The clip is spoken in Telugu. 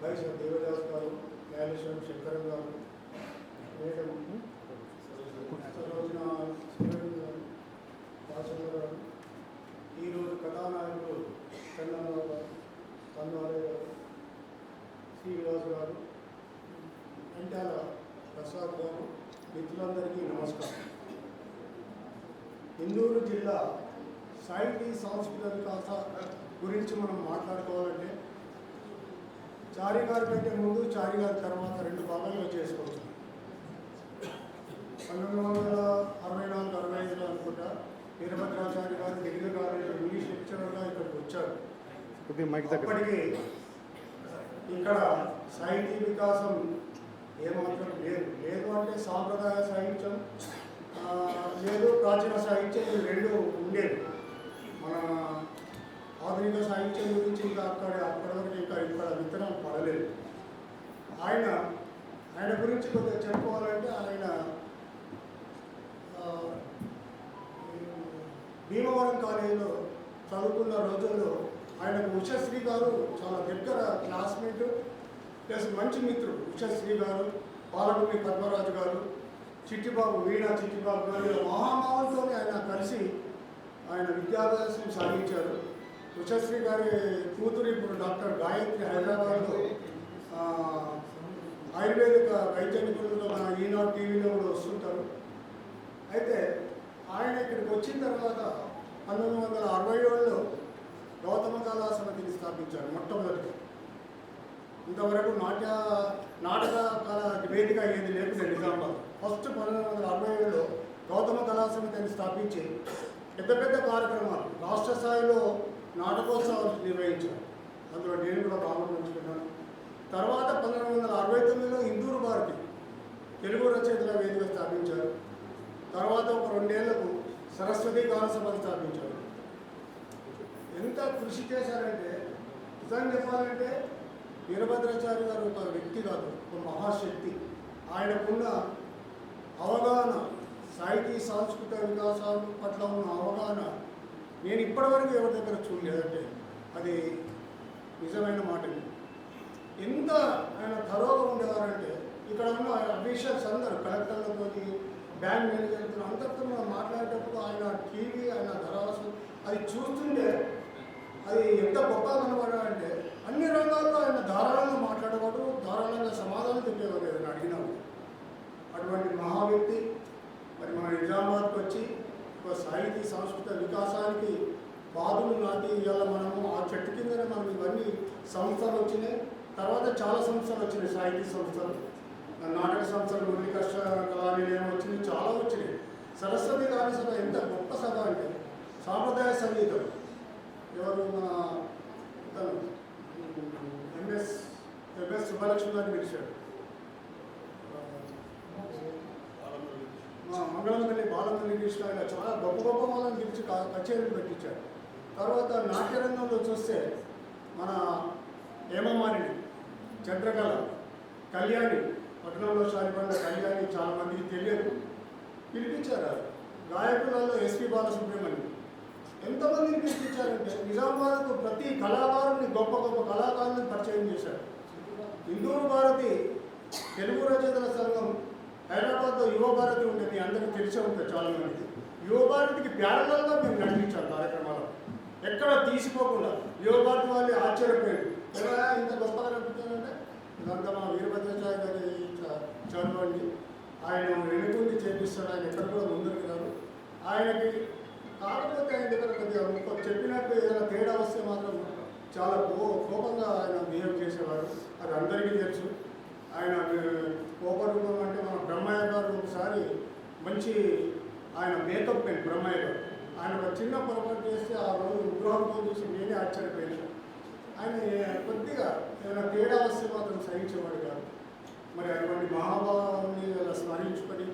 వైఎస్ దేవదాస్ గారు న్యాయలేశ్వరం శంకరం గారు మేడం రోజున గారు గారు ఈరోజు కథానాయకుడు చందనరావు గారు కన్వారే గారు శ్రీనివాస్ గారు వెంటాల ప్రసాద్ గారు మిత్రులందరికీ నమస్కారం. ఇందూరు జిల్లా సాహితీ సాంస్కృతిక గురించి మనం మాట్లాడుకోవాలంటే చారి గారి కంటే ముందు చారి గారి తర్వాత రెండు భాగాలుగా చేసుకోవచ్చు. పంతొమ్మిది వందల అరవై నాలుగు అరవై ఐదులో అనుకుంటా వీరభద్రాచార్య గారు డిగ్రీ కాలేజ్ ఇంగ్లీష్ లెక్చరర్గా ఇక్కడికి వచ్చారు. అప్పటికి ఇక్కడ సాహితీ వికాసం ఏమాత్రం లేదు. లేదు అంటే సాంప్రదాయ సాహిత్యం లేదు ప్రాచీన సాహిత్యం ఇవి రెండు ఉండేవి. మన ఆధునిక సాహిత్యం గురించి ఇంకా అక్కడ అప్పటి వరకు ఇంకా ఇక్కడ విత్తనం పడలేదు. ఆయన ఆయన గురించి కొద్దిగా చెప్పుకోవాలంటే ఆయన భీమవరం కాలేజీలో చదువుకున్న రోజుల్లో ఆయనకు ఉషశ్రీ గారు చాలా దగ్గర క్లాస్మేట్ ప్లస్ మంచి మిత్రుడు ఉషశ్రీ గారు పాలగుడి పద్మరాజు గారు చిట్టిబాబు వీణా చిట్టిబాబు గారు ఇలా ఆయన కలిసి ఆయన విద్యాభ్యాసం సాగించారు. ఉషశ్రీ గారి కూతురు ఇప్పుడు డాక్టర్ గాయత్రి హైదరాబాద్లో ఆయుర్వేదిక వైద్య నిపుణులతో మన ఈనాడు టీవీలో కూడా వస్తుంటారు. అయితే ఆయన ఇక్కడికి వచ్చిన తర్వాత పంతొమ్మిది వందల అరవై ఏడులో గౌతమ కళా సమితిని స్థాపించారు మొట్టమొదటి ఇంతవరకు నాట్య నాటక కళ వేదిక ఏది లేకుండా నిజామాబాద్ ఫస్ట్ పంతొమ్మిది వందల అరవై ఏడులో గౌతమ కళా సమితిని స్థాపించి పెద్ద పెద్ద కార్యక్రమాలు రాష్ట్ర స్థాయిలో నాటకోత్సవాలు నిర్వహించారు. అందులో నేను కూడా పాల్గొంచుకున్నాను తర్వాత పంతొమ్మిది వందల అరవై తొమ్మిదిలో ఇందూరు భారతి తెలుగు రచయితల వేదిక స్థాపించారు. తర్వాత ఒక రెండేళ్ళకు సరస్వతి గానసభను స్థాపించారు. ఎంత కృషి చేశారంటే నిజాన్ని చెప్పాలంటే వీరభద్రాచార్య గారు ఒక వ్యక్తి కాదు ఒక మహాశక్తి. ఆయనకున్న అవగాహన సాహితీ సాంస్కృతిక వికాసాల పట్ల ఉన్న అవగాహన నేను ఇప్పటివరకు ఎవరి దగ్గర చూడలేదంటే అది నిజమైన మాటలు ఎంత ఆయన తరోగా ఉండేవారంటే ఇక్కడ ఉన్న అఫీషియల్స్ అందరూ కలెక్టర్లతో బ్యాంక్ మేనేజర్లతో అందరితో మనం మాట్లాడేటప్పుడు ఆయన టీవీ ఆయన ధరాసు అది చూస్తుంటే అది ఎంత గొప్ప కనబడాలంటే అన్ని రంగాల్లో ఆయన ధారాళంగా మాట్లాడేవాడు ధారాళంగా సమాధానం చెప్పేవాడు ఏదైనా అడిగినాడు అటువంటి మహా వ్యక్తి మరి మన నిజామాబాద్కి వచ్చి ఒక సాహితీ సాంస్కృతిక వికాసానికి బాధలు నాటి ఇవాళ మనము ఆ చెట్టు కిందనే మనం ఇవన్నీ సంస్థలు వచ్చినాయి. తర్వాత చాలా సంస్థలు వచ్చినాయి. సాహితీ సంస్థలు నాటక సంస్థలు మురళి కష్ట కళానిలయం వచ్చినాయి. చాలా వచ్చినాయి. సరస్వతి గారి సభ ఎంత గొప్ప సభ అంటే సాంప్రదాయ సంగీతం. ఎవరు మన ఎంఎస్ ఎంఎస్ సుబ్బలక్ష్మి గారిని పిలిచాడు. మంగళంపల్లి బాలమల్లి కృష్ణ చాలా గొప్ప గొప్ప వాళ్ళని పిలిచి కచేరీలు పెట్టించారు. తర్వాత నాట్యరంగంలో చూస్తే మన హేమమాలిని చంద్రకళ కళ్యాణి పట్టణంలో సారిపడిన కళ్యాణి చాలా మందికి తెలియదు. పిలిపించారు. గాయకులలో ఎస్పి బాలసుబ్రహ్మణ్యం. ఎంతమందిని పిలిపించారంటే నిజామాబాద్కు ప్రతి కళాకారుని గొప్ప గొప్ప కళాకారులను పరిచయం చేశారు. హిందూ భారతి తెలుగు రచయితల సంఘం హైదరాబాద్లో యువ భారతి ఉంటే మీ అందరికీ తెలిసే ఉంటుంది చాలా మంది యువ భారతికి ప్యారలల్గా మేము నడిపించాం కార్యక్రమాలు. ఎక్కడ తీసిపోకుండా. యువ భారతి వాళ్ళు ఆశ్చర్యపోయారు. ఎలా ఇంత గొప్పగా నడిపించారంటే ఇదంతా మా వీరభద్రాచార్య గారి చదవండి ఆయన వెనుకుండి చేపిస్తాడు. ఆయన ఎక్కడ కూడా ముందరికి రాదు ఆయనకి కాకపోతే ఆయన దగ్గర కొద్దిగా చెప్పినట్టు ఏదైనా తేడా వస్తే మాత్రం చాలా కో కోపంగా ఆయన బిహేవ్ చేసేవారు. అది అందరికీ తెలుసు. ఆయన కోపరూపం అంటే మన బ్రహ్మయ్య గారు ఒకసారి మంచి ఆయన మేకప్ పెన్ బ్రహ్మయ్య గారు. ఆయన ఒక చిన్న పొరపాటు చేస్తే ఆ రోజు విగ్రహంతో చూసి నేనే ఆశ్చర్యపోయాను. ఆయన కొద్దిగా ఏమైనా తేడా వస్తే మాత్రం సహించేవాడు కాదు. మరి అటువంటి మహాభావాన్ని స్మరించుకొని